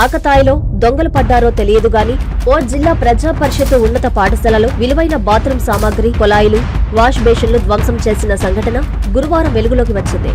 ఆకతాయిలో దొంగలు పడ్డారో తెలియదు గాని ఓ జిల్లా ప్రజా పరిషత్ ఉన్నత పాఠశాలలో విలువైన బాత్రూం సామాగ్రి కొలాయిలు వాష్ బేషన్లు ధ్వంసం చేసిన సంఘటన గురువారం వెలుగులోకి వచ్చింది.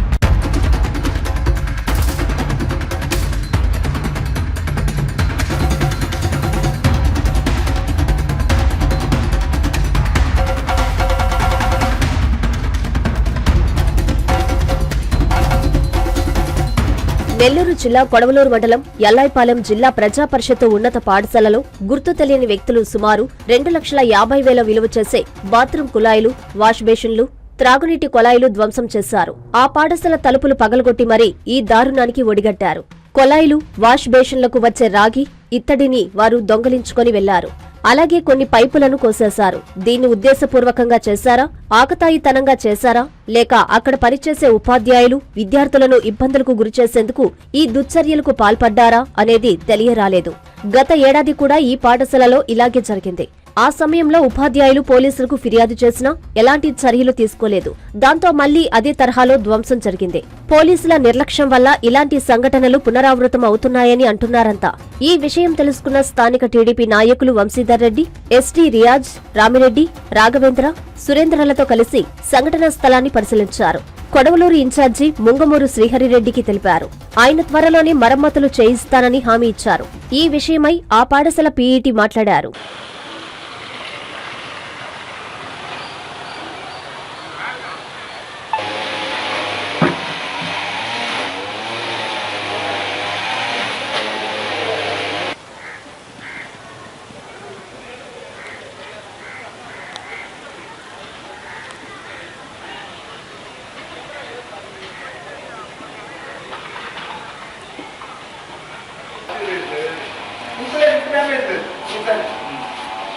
నెల్లూరు జిల్లా కొడవలూరు మండలం ఎల్లాయిపాలెం జిల్లా ప్రజా పరిషత్తు ఉన్నత పాఠశాలలో గుర్తు తెలియని వ్యక్తులు సుమారు రెండు లక్షల యాభై వేల విలువ చేసే బాత్రూం కుళాయిలు వాష్ బేషన్లు త్రాగునీటి కొళాయిలు ధ్వంసం చేశారు. ఆ పాఠశాల తలుపులు పగలగొట్టి మరీ ఈ దారుణానికి ఒడిగట్టారు. కొళాయిలు వాష్ బేషన్లకు వచ్చే రాగి ఇత్తడిని వారు దొంగలించుకొని వెళ్ళారు. అలాగే కొన్ని పైపులను కోసేశారు. దీన్ని ఉద్దేశపూర్వకంగా చేశారా? ఆకతాయితనంగా చేశారా? లేక అక్కడ పనిచేసే ఉపాధ్యాయులు విద్యార్థులను ఇబ్బందులకు గురిచేసేందుకు ఈ దుశ్చర్యలకు పాల్పడ్డారా అనేది తెలియరాలేదు. గత ఏడాది కూడా ఈ పాఠశాలలో ఇలాగే జరిగింది. ఆ సమయంలో ఉపాధ్యాయులు పోలీసులకు ఫిర్యాదు చేసినా ఎలాంటి చర్యలు తీసుకోలేదు. దాంతో మళ్ళీ అదే తరహాలో ధ్వంసం జరిగింది. పోలీసుల నిర్లక్ష్యం వల్ల ఇలాంటి సంఘటనలు పునరావృతం అవుతున్నాయని అంటున్నారంతా. ఈ విషయం తెలుసుకున్న స్థానిక టీడీపీ నాయకులు వంశీధర్ రెడ్డి ఎస్టీ రియాజ్ రామిరెడ్డి రాఘవేంద్ర సురేంద్రలతో కలిసి సంఘటనా స్థలాన్ని పరిశీలించారు. కొడవలూరు ఇన్ఛార్జి ముంగమూరు శ్రీహరిరెడ్డికి తెలిపారు. ఆయన త్వరలోనే మరమ్మతులు చేయిస్తానని హామీ ఇచ్చారు. ఈ విషయమై ఆ పాఠశాల పీఈటీ మాట్లాడారు.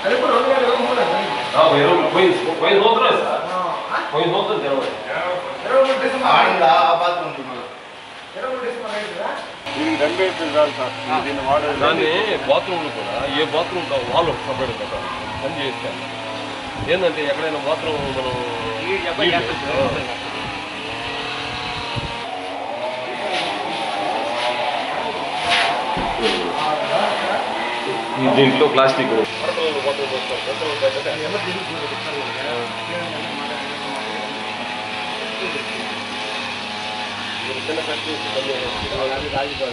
Ah, పోయిన పోయిన పోయిన సంవత్సరం సార్ పోయిన సంవత్సరం తెరవదు ఆడిందా ఆ బాత్రూమ్ దీన్ని దండేసి చాలు సార్ దీన్ని వాడేది దాన్ని బాత్రూమ్లో కూడా ఏ బాత్రూమ్ వాళ్ళు సపరేట్ కదా? పని చేస్తాను ఏంటంటే ఎక్కడైనా బాత్రూమ్ మనం దీంట్లో ప్లాస్టిక్ చిన్న ఫ్యాక్టరీ రాజకీయ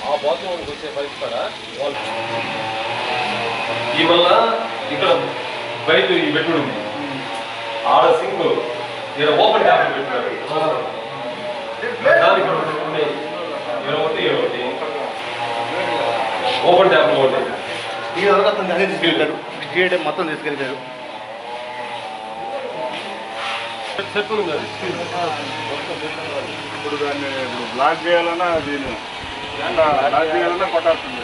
ఆ బాత్రూమ్కి వచ్చే పరిస్థితి వాళ్ళు ఈ వల్ల ఇక్కడ బయట ఈ బెడ్రూమ్ ఉంది. ఆడ సింక్ ఇక్కడ ఓపెన్ ట్యాప్ పెట్టినారు దానికి ఇరవై ఒకటి ఇరవై ఒకటి. ఓపెన్ ట్యాప్ ఒకటి. ఈ వరకు అతను అదే మొత్తం అది ఇప్పుడు దాన్ని ఇప్పుడు బ్లాక్ చేయాలన్నా దీన్ని బ్లాక్ చేయాలన్నా కొట్టాల్సింది.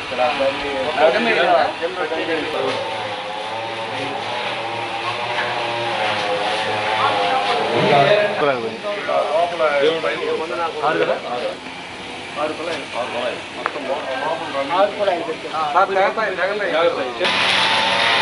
లోపల ఆరు కదా ఆరు కులాయి. ఆరు ఉన్నాయి. మొత్తం లోపల రన్ జాగ్రత్త.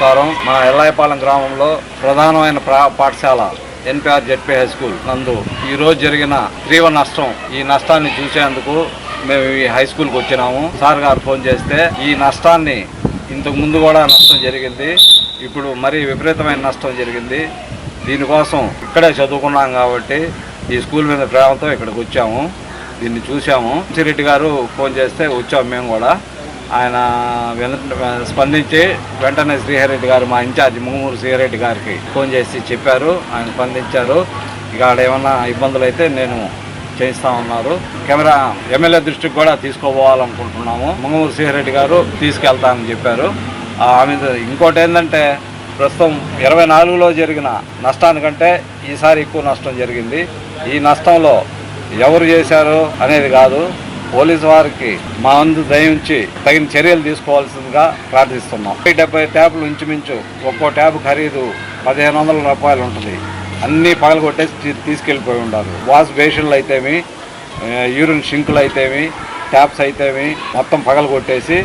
నమస్కారం. మా ఎల్లాయపాలెం గ్రామంలో ప్రధానమైన పాఠశాల ఎన్పిఆర్ జెడ్పీ హై స్కూల్ నందు ఈరోజు జరిగిన తీవ్ర నష్టం. ఈ నష్టాన్ని చూసేందుకు మేము ఈ హై స్కూల్కి వచ్చినాము. సార్ గారు ఫోన్ చేస్తే ఈ నష్టాన్ని ఇంతకు ముందు కూడా నష్టం జరిగింది. ఇప్పుడు మరీ విపరీతమైన నష్టం జరిగింది. దీనికోసం ఇక్కడే చదువుకున్నాం కాబట్టి ఈ స్కూల్ మీద ప్రేమతో ఇక్కడికి వచ్చాము. దీన్ని చూసాము చిరెడ్డి గారు ఫోన్ చేస్తే వచ్చాము మేము కూడా. ఆయన వెన- స్పందించి వెంటనే శ్రీహరెడ్డి గారు మా ఇన్ఛార్జ్ ముంగమూరు శ్రీహరెడ్డి గారికి ఫోన్ చేసి చెప్పారు. ఆయన స్పందించారు. ఇక ఆడ ఏమన్నా ఇబ్బందులు అయితే నేను చేయిస్తామన్నారు కెమెరా ఎమ్మెల్యే దృష్టికి కూడా తీసుకోపోవాలనుకుంటున్నాము ముంగమూరు శ్రీహరెడ్డి గారు తీసుకెళ్తామని చెప్పారు. ఆమె ఇంకోటి ఏంటంటే ప్రస్తుతం ఇరవై నాలుగులో జరిగిన నష్టానికంటే ఈసారి ఎక్కువ నష్టం జరిగింది. ఈ నష్టంలో ఎవరు చేశారు అనేది కాదు. పోలీసు వారికి మా అందు దయించి తగిన చర్యలు తీసుకోవాల్సిందిగా ప్రార్థిస్తున్నాం. ఈ డెబ్బై ట్యాబ్లు ఇంచుమించు ఒక్కో ట్యాబ్ ఖరీదు పదిహేను వందల రూపాయలు ఉంటుంది. అన్నీ పగలగొట్టేసి తీ- తీసుకెళ్ళిపోయి ఉండారు వాష్ బేషన్లు అయితేమి యూరిన్ షింకులు అయితేమి ట్యాప్స్ అయితేమి మొత్తం పగలగొట్టేసి